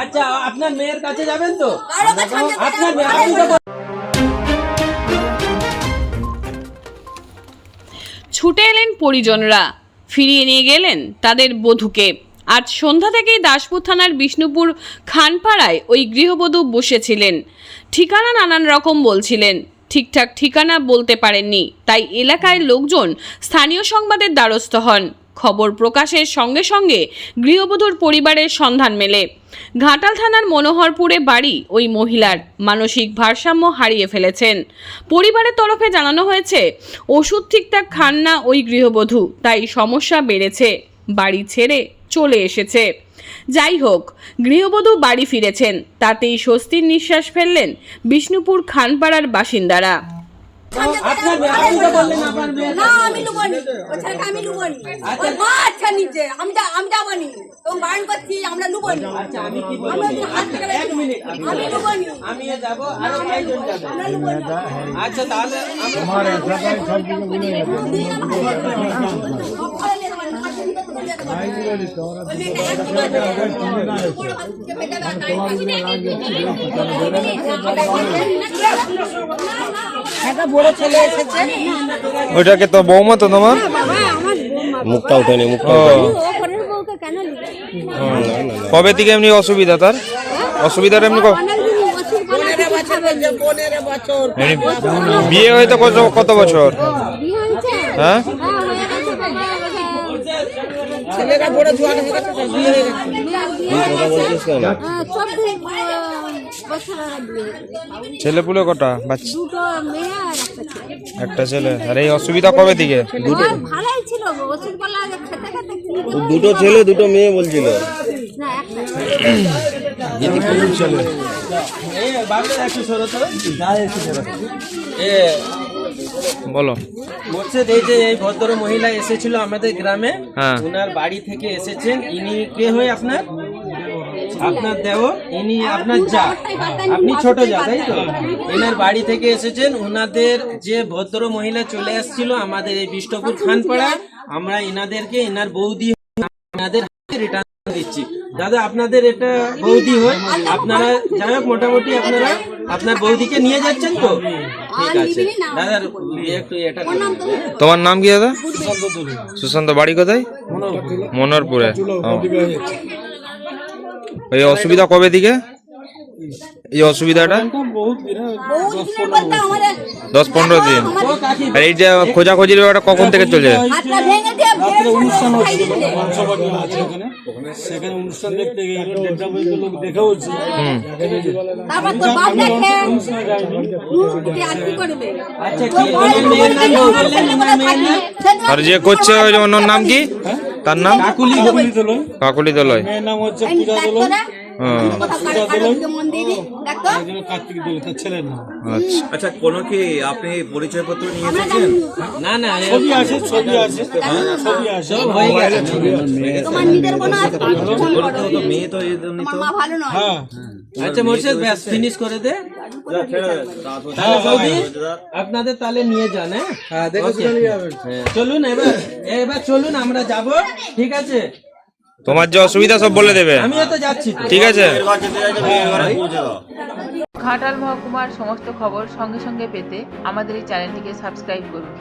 আচ্ছা আপনার মেয়ের কাছে যাবেন তো? আপনার ছুটে এলেন পরিজনরা। ফিরিয়ে নিয়ে গেলেন তাদের বধূকে। আজ সন্ধ্যা থেকেই দাসপুর থানার বিষ্ণুপুর খানপাড়ায় ওই গৃহবধূ বসেছিলেন। ঠিকানা নানান রকম বলছিলেন। ঠিকঠাক ঠিকানা বলতে পারেননি, তাই এলাকায় লোকজন স্থানীয় সংবাদের দ্বারস্থ হন। খবর প্রকাশের সঙ্গে সঙ্গে গৃহবধূর পরিবারের সন্ধান মেলে। ঘাটাল থানার মনোহরপুরে বাড়ি ওই মহিলার মানসিক ভারসাম্য হারিয়ে ফেলেছেন। পরিবারের তরফে জানানো হয়েছে, ওষুধ ঠিকঠাক খান না ওই গৃহবধূ, তাই সমস্যা বেড়েছে, বাড়ি ছেড়ে চলে এসেছে। যাই হোক, গৃহবধূ বাড়ি ফিরেছেন, তাতেই স্বস্তির নিঃশ্বাস ফেললেন বিষ্ণুপুর খানপাড়ার বাসিন্দারা। না আমি লুবনি ওই ছেলেকে আমি লুবনি ওর মা আচ্ছা নিচে আমি আমি যাবনি তো বারণ করছি আমরা লুবনি আচ্ছা আমি কি আমরা বলব ওকে হাত থেকে আমি লুবনি আমি যাব আরও আমরা লুবনি আচ্ছা তাহলে আমরা ওইটাকে তো বৌমা তো তোমার? মুখটা মুখটা বউকে কেন নিবে কবে থেকে এমনি অসুবিধা তার? অসুবিধাটা এমনি ক- এমনি বিয়ে হয়তো কত কত বছর? বিয়ে হ্যাঁ? হ্যাঁ হয়ে গেছে বাবা তুই কথা ছেলে পুলে কটা? দুটো মেয়ে আর একটা ছেলে। একটা ছেলে। আর এই অসুবিধা কবে থেকে? আর ভালোই ছিল খেতে খেতে দুটো ছেলে দুটো মেয়ে বলছিল? না একটা এই বাবু একটু সরো তো এ বলো। বলছে এই যে এই ভদ্র মহিলা এসেছিল আমাদের গ্রামে হ্যাঁ। ওনার বাড়ি থেকে এসেছেন। ইনি কে হয়ে আপনার? আপনার দেওর ইনি আপনার যা। আপনি ছোট যা তাই তো? এনার বাড়ি থেকে এসেছেন ওনাদের যে ভদ্র মহিলা চলে আসছিল আমাদের এই বিষ্ণুপুর খানপাড়া আমরা এনাদেরকে এনার বৌদি আপনাদের রিটার্ন দিচ্ছি। দাদা আপনাদের এটা বৌদি হয় আপনারা যাই হোক মোটামুটি আপনারা আপনার বৌদিকে নিয়ে যাচ্ছেন তো? ঠিক আছে। দাদা একটু এটা তোমার নাম কি দাদা? সুশান্ত বাড়ি কোথায়? মনোরপুরে। এই অসুবিধা কবে থেকে এই অসুবিধাটা? দশ পনেরো দিন। আর এই যে খোঁজাখুঁজির ব্যাপারটা কখন থেকে চলে অনুষ্ঠান সেখানে অনুষ্ঠান দেখতে লোক আর আচ্ছা যে করছে ওই যে নাম কি? তার নাম? কাকুলি দলয়। মেয়ের নাম হচ্ছে পূজা দোলয়। হ্যাঁ আচ্ছা। আচ্ছা কোনো কি আপনি পরিচয়পত্র নিয়ে এসেছেন? না না ছবি আছে ছবি আছে। ছবি হয়ে গেছে। মেয়ে তো এই জন্য হ্যাঁ আচ্ছা মোর্শেদ ব্যাস ফিনিশ করে দে। আপনাদের তাহলে নিয়ে যান হ্যাঁ? হ্যাঁ, চলুন এবার এবার চলুন আমরা যাব ঠিক আছে? তোমার যে অসুবিধা সব বলে দেবে। আমিও তো যাচ্ছি। ঠিক আছে। ঘাটাল মহকুমার সমস্ত খবর সঙ্গে সঙ্গে পেতে আমাদের এই চ্যানেলটিকে সাবস্ক্রাইব করুন।